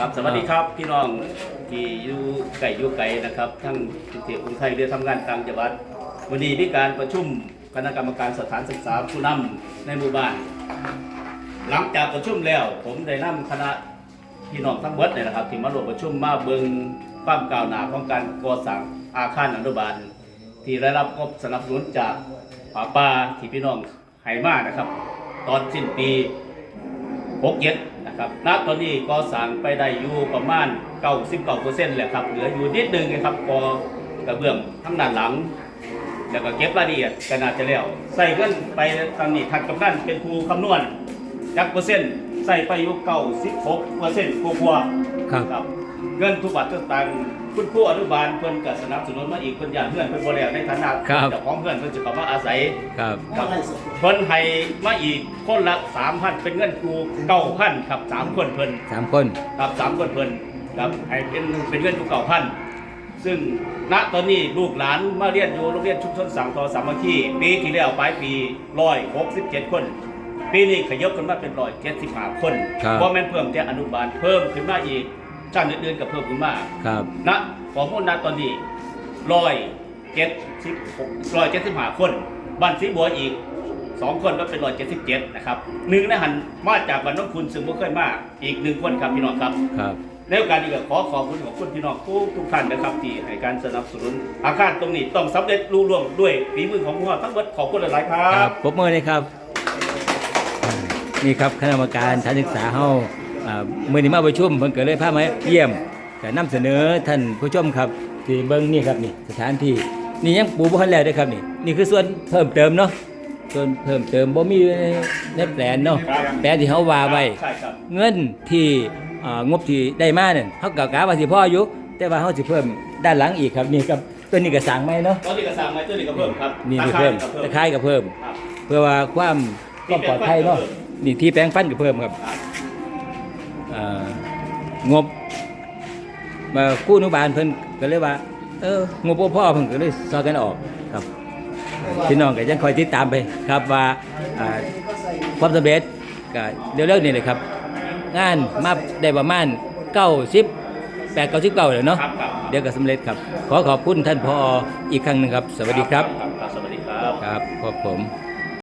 ครับสวัสดีครับพี่น้องที่อยู่ไก่อยู่ไก่นะครับทั้งกรุงเทพกรุงไทยเรือทำงานต่างจังหวัด วันนี้มีการประชุมคณะกรรมการสถานศึกษาผู้นำในหมู่บ้าน หลังจากประชุมแล้ว ผมได้นำคณะพี่น้องทั้งหมดเนี่ยนะครับที่มาร่วมประชุมมาเบิงความก้าวหน้าของการก่อสร้างอาคารอนุบาล ที่ได้รับงบสนับสนุนจากป่าป่าที่พี่น้องให้มานะครับ ตอนสิ้นปีหกเจ็ด ครับณตอนนี้ก็สั่งไปได้อยู่ประมาณ 99%แหละครับ เหลืออยู่นิดนึงนะครับกอกระเบื้องทั้งด้านหลัง แล้วก็เก็บรายละเอียดก็น่าจะแล้ว ใส่เงินไปทางนี้ทางกำนันเป็นครูคำนวณจักเปอร์เซ็นต์ใส่ไปอยู่96เปอร์เซ็นต์กว่าๆครับครับ เงินทุกบาททุกสตางค์คุณครูอนุบาลเพิ่นก็สนับสนุนมาอีกเพิ่นอยากเพื่อนเพิ่นบ่แล้วในฐานะครับเจ้าของเพื่อนเพิ่นจะเข้ามาอาศัยครับครับเพิ่นให้มาอีกคนละ3,000เป็นเงินครู9,000ครับ3คนเพิ่นสามคนครับ3คนเพิ่นครับให้เป็นเป็นเงินครู9,000ซึ่งณตอนนี้ลูกหลานมาเรียนอยู่โรงเรียนชุมชนสังทอสามัคคีปีที่แล้วปลายปี167คนปีนี้ขยับขึ้นมาเป็น175คนครับเพราะแม่นเพิ่มแต่อนุบาลเพิ่มขึ้นมาอีก ชั้นอื่นๆก็เพิ่มขึ้นมาครับณข้อมูลณตอนนี้ร้อยเจ็ดสิบหกร้อยเจ็ดสิบห้าคนบ้านสีบัวอีกสองคนก็เป็นร้อยเจ็ดสิบเจ็ดนะครับหนึ่งในหันมาจากบ้านน้องคุณซึ่งบ่เคยมาอีกหนึ่งคนครับพี่น้องครับครับในโอกาสนี้ก็ขอขอบคุณของคุณพี่น้องทุกทุกท่านนะครับที่ให้การสนับสนุน อาคารตรงนี้ต้องสำเร็จรุ่ร่วงด้วยฝีมือของพวกเราทั้งหมดขอบคุณหลายๆครัครับบปรบมือเลยครับอ่านี่ครับคณะกรรมการสถานศึกษาเฮา อ่ามื้อนี้มาประชุมเพิ่นก็เลยพามาเยี่ยมก็นำเสนอท่านผู้ชมครับที่เบิ่งนี่ครับนี่สถานที่นี่ยังปูบ่ทันแล้วเด้อครับนี่นี่คือส่วนเพิ่มเติมเนาะส่วนเพิ่มเติมบ่มีอยู่ในในแผนเนาะครับแผนที่เฮาว่าไว้ใช่ครับเงินที่อ่างบที่ได้มาเนี่ยเขากะกะว่าสิพ่ออยู่แต่ว่าเขาสิเพิ่มด้านหลังอีกครับนี่ครับตัวนี้ก็สั่งไหมเนาะตอนนี้ก็สร้างไว้ตัวนี้ก็เพิ่มครับนี่ก็ราคาเพิ่มก็เพิ่มตะไคร้ก็เพิ่มครับเพื่อว่าความความปลอดภัยเนาะนี่ที่แปลงฟันก็เพิ่มครับอ่า งบมากู้อนุบาลเพิ่นก็เลยว่า เอองบบ่พ่อเพิ่นก็เลยซอยกันออกครับพี่น้องก็ยังคอยติดตามไปครับว่าอ่าความสำเร็จก็เดี๋ยวเร็วๆนี่เลยครับ งานมาได้ประมาณ90 8 99เลยเนาะครับครับเดี๋ยวก็สำเร็จครับ ขอขอบคุณท่านพออีกครั้งหนึงครับ สวัสดีครับ ครับสวัสดีครับครับขอบผม